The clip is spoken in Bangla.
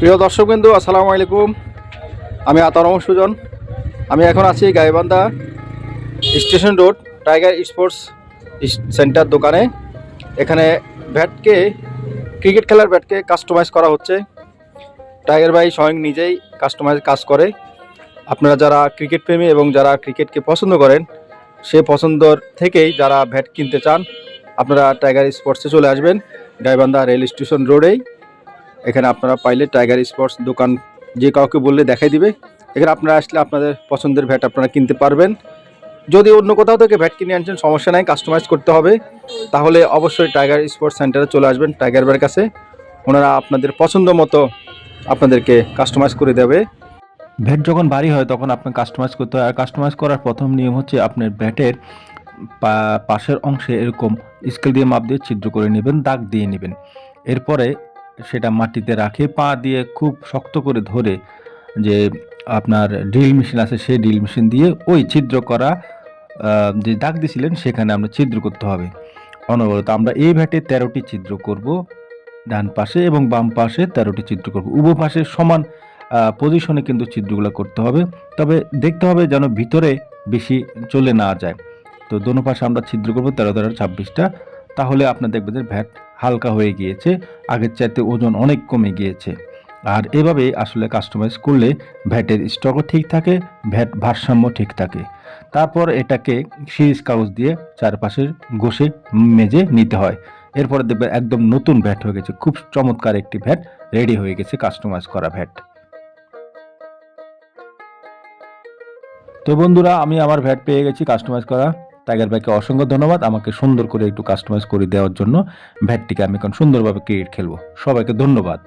প্রিয় দর্শকবৃন্দু, আসসালামু আলাইকুম। আমি আতরম সুজন। আমি এখন আছি Gaibandha station road, Tiger Sports Centre দোকানে। এখানে ব্যাটকে ক্রিকেট খেলার ব্যাটকে কাস্টমাইজ করা হচ্ছে। টাইগার ভাই স্বয়ং নিজেই কাস্টমাইজ কাজ করে। আপনারা যারা ক্রিকেট প্রেমী এবং যারা ক্রিকেটকে পছন্দ করেন, সে পছন্দর থেকেই যারা ব্যাট কিনতে চান, আপনারা টাইগার স্পোর্টসে চলে আসবেন, গাইবান্ধা রেল স্টেশন রোডেই। এখানে আপনারা পাইলে টাইগার স্পোর্টস দোকান যে কাউকে বললে দেখাই দিবে। এখানে আপনারা আসলে আপনাদের পছন্দের ভ্যাট আপনারা কিনতে পারবেন। যদি অন্য কোথাও থেকে ভ্যাট কিনে আনছেন, সমস্যা নাই কাস্টমাইজ করতে হবে। তাহলে অবশ্যই টাইগার স্পোর্টস সেন্টারে চলে আসবেন টাইগার ভাইয়ের কাছে। ওনারা আপনাদের পছন্দ মতো আপনাদেরকে কাস্টমাইজ করে দেবে। ভ্যাট যখন ভারী হয়, তখন আপনার কাস্টমাইজ করতে হয়। আর কাস্টমাইজ করার প্রথম নিয়ম হচ্ছে আপনার ভ্যাটের পাশের অংশে এরকম স্কেল দিয়ে মাপ দিয়ে ছিদ্র করে নেবেন, দাগ দিয়ে নেবেন। এরপরে সেটা মাটিতে রাখে, পা দিয়ে খুব শক্ত করে ধরে যে আপনার ড্রিল মেশিন আছে সেই ড্রিল মেশিন দিয়ে ওই ছিদ্র করা যে দাগ দিয়েছিলেন সেখানে আমরা ছিদ্র করতে হবে। অনবরত আমরা এই ভ্যাটে তেরোটি ছিদ্র করব, ডান পাশে এবং বাম পাশে তেরোটি ছিদ্র করব। উভয় পাশে সমান পজিশনে কিন্তু ছিদ্রগুলো করতে হবে, তবে দেখতে হবে যেন ভিতরে বেশি চলে না যায়। তো দোনো পাশে আমরা ছিদ্র করব তেরো তেরো ছাব্বিশটা, তাহলে আপনার দেখবেন যে ভ্যাট হালকা হয়ে গিয়েছে, আগের চাইতে ওজন অনেক কমে গিয়েছে। আর এভাবে আসলে কাস্টমাইজ করলে ভ্যাটের স্টকও ঠিক থাকে, ভ্যাট ভারসাম্য ঠিক থাকে। তারপর এটাকে সিরিজ কাগজ দিয়ে চারপাশের ঘষে মেজে নিতে হয়। এরপরে দেখবেন একদম নতুন ভ্যাট হয়ে গেছে, খুব চমৎকার একটি ভ্যাট রেডি হয়ে গেছে কাস্টমাইজ করা ভ্যাট। তো বন্ধুরা, আমি আমার ভ্যাট পেয়ে গেছি কাস্টমাইজ করা। টাইগার ভাইকে অসংখ্য ধন্যবাদ। আমাকে সুন্দর করে একটু কাস্টমাইজ করে দেওয়ার জন্য। ভ্যাটটিকে আমি এখন সুন্দরভাবে ক্রিকেট খেলব। সবাইকে ধন্যবাদ।